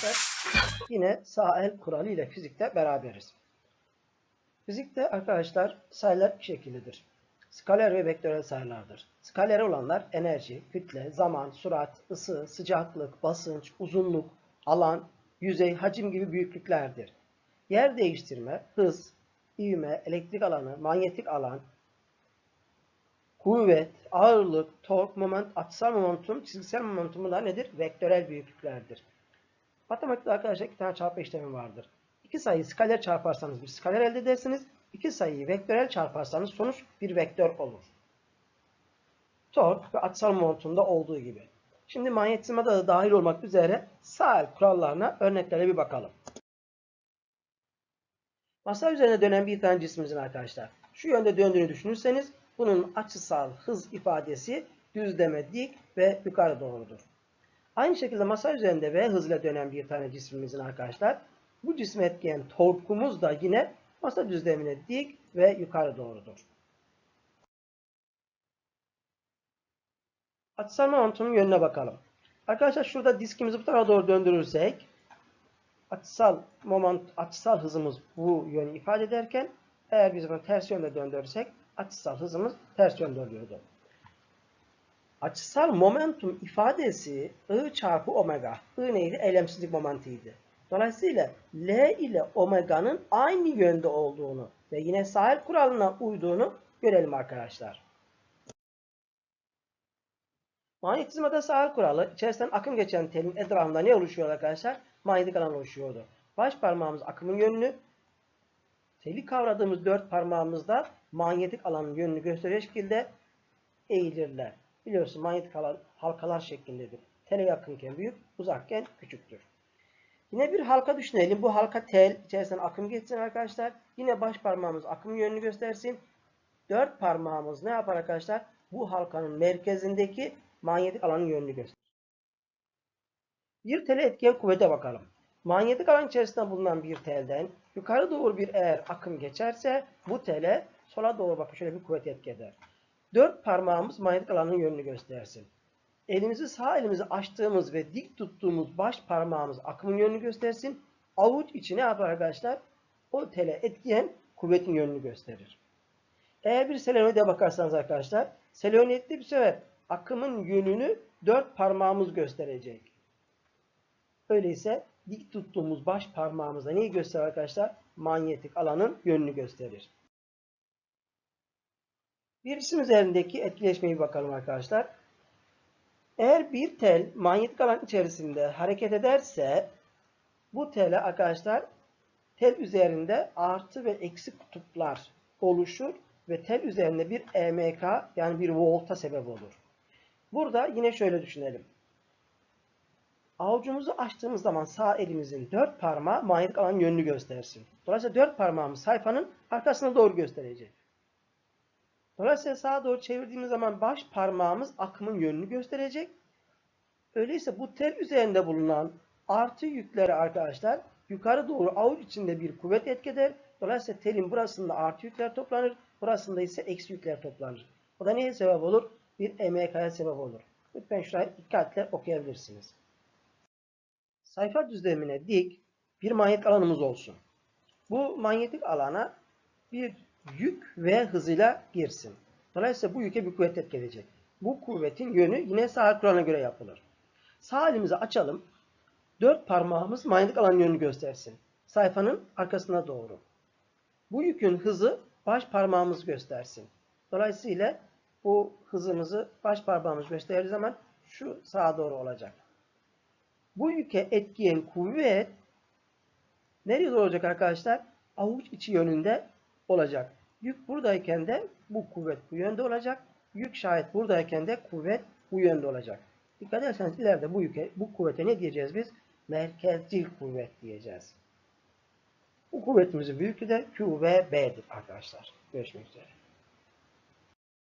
arkadaşlar. Yine sağ el kuralı ile fizikte beraberiz. Fizikte arkadaşlar sayılar iki şekildedir. Skaler ve vektörel sayılardır. Skaler olanlar enerji, kütle, zaman, sürat, ısı, sıcaklık, basınç, uzunluk, alan, yüzey, hacim gibi büyüklüklerdir. Yer değiştirme, hız, ivme, elektrik alanı, manyetik alan, kuvvet, ağırlık, tork, moment, açısal momentum, çizgisel momentum da nedir? Vektörel büyüklüklerdir. Matematikte arkadaşlar iki tane çarpma işlemi vardır. İki sayıyı skaler çarparsanız bir skaler elde edersiniz. İki sayıyı vektörel çarparsanız sonuç bir vektör olur. Tork ve açısal momentumda olduğu gibi. Şimdi manyetizmada da dahil olmak üzere sağ el kurallarına örneklere bir bakalım. Masa üzerine dönen bir tane cismimizin arkadaşlar. Şu yönde döndüğünü düşünürseniz bunun açısal hız ifadesi düzleme dik ve yukarı doğrudur. Aynı şekilde masa üzerinde V hızla dönen bir tane cismimizin arkadaşlar bu cisme etkileyen torkumuz da yine masa düzlemine dik ve yukarı doğrudur. Açısal momentumun yönüne bakalım. Arkadaşlar şurada diskimizi bu tarafa doğru döndürürsek açısal moment, açısal hızımız bu yönü ifade ederken eğer biz bunu ters yönde döndürürsek açısal hızımız ters yönde oluyordu. Açısal momentum ifadesi I çarpı omega. I neydi? Eylemsizlik momentiydi. Dolayısıyla L ile omega'nın aynı yönde olduğunu ve yine sahil kuralına uyduğunu görelim arkadaşlar. Manyetizmada sahil kuralı içerisinden akım geçen telin etrafında ne oluşuyor arkadaşlar? Manyetik alan oluşuyordu. Baş parmağımız akımın yönünü, teli kavradığımız dört parmağımızda manyetik alanın yönünü gösterecek şekilde eğilirler. Biliyorsun manyetik alan halkalar şeklindedir. Tele yakınken büyük, uzakken küçüktür. Yine bir halka düşünelim. Bu halka tel içerisinden akım geçsin arkadaşlar. Yine baş parmağımız akım yönünü göstersin. Dört parmağımız ne yapar arkadaşlar? Bu halkanın merkezindeki manyetik alanın yönünü gösterir. Bir tele etkiyen kuvvete bakalım. Manyetik alan içerisinde bulunan bir telden yukarı doğru bir eğer akım geçerse bu tele sola doğru bakın şöyle bir kuvvet etki eder. Dört parmağımız manyetik alanın yönünü göstersin. Elimizi sağ elimizi açtığımız ve dik tuttuğumuz baş parmağımız akımın yönünü göstersin. Avuç içi ne yapar arkadaşlar? O tele etkiyen kuvvetin yönünü gösterir. Eğer bir selenoide bakarsanız arkadaşlar, selenoidde bir sefer akımın yönünü dört parmağımız gösterecek. Öyleyse dik tuttuğumuz baş parmağımızda neyi gösterir arkadaşlar? Manyetik alanın yönünü gösterir. Bir cisim üzerindeki etkileşmeyi bakalım arkadaşlar. Eğer bir tel manyetik alan içerisinde hareket ederse bu tele arkadaşlar tel üzerinde artı ve eksi kutuplar oluşur ve tel üzerinde bir EMK yani bir volta sebep olur. Burada yine şöyle düşünelim. Avucumuzu açtığımız zaman sağ elimizin dört parmağı manyetik alan yönünü göstersin. Dolayısıyla dört parmağımız sayfanın arkasına doğru gösterecek. Dolayısıyla sağa doğru çevirdiğimiz zaman baş parmağımız akımın yönünü gösterecek. Öyleyse bu tel üzerinde bulunan artı yükleri arkadaşlar yukarı doğru avuç içinde bir kuvvet etkiler. Dolayısıyla telin burasında artı yükler toplanır. Burasında ise eksi yükler toplanır. O da neye sebep olur? Bir EMK'ya sebep olur. Lütfen şurayı dikkatle okuyabilirsiniz. Sayfa düzlemine dik bir manyetik alanımız olsun. Bu manyetik alana bir yük ve hızıyla girsin. Dolayısıyla bu yüke bir kuvvet etki edecek. Bu kuvvetin yönü yine sağ kuralına göre yapılır. Sağ elimizi açalım. Dört parmağımız manyetik alan yönünü göstersin. Sayfanın arkasına doğru. Bu yükün hızı baş parmağımız göstersin. Dolayısıyla bu hızımızı baş parmağımız gösterdiği zaman şu sağa doğru olacak. Bu yüke etkiyen kuvvet nereye olacak arkadaşlar? Avuç içi yönünde olacak. Yük buradayken de bu kuvvet bu yönde olacak. Yük şayet buradayken de kuvvet bu yönde olacak. Dikkat ederseniz ileride bu yüke, bu kuvvete ne diyeceğiz biz? Merkezcil kuvvet diyeceğiz. Bu kuvvetimizin büyüklüğü de Q ve B'dir arkadaşlar. Görüşmek üzere.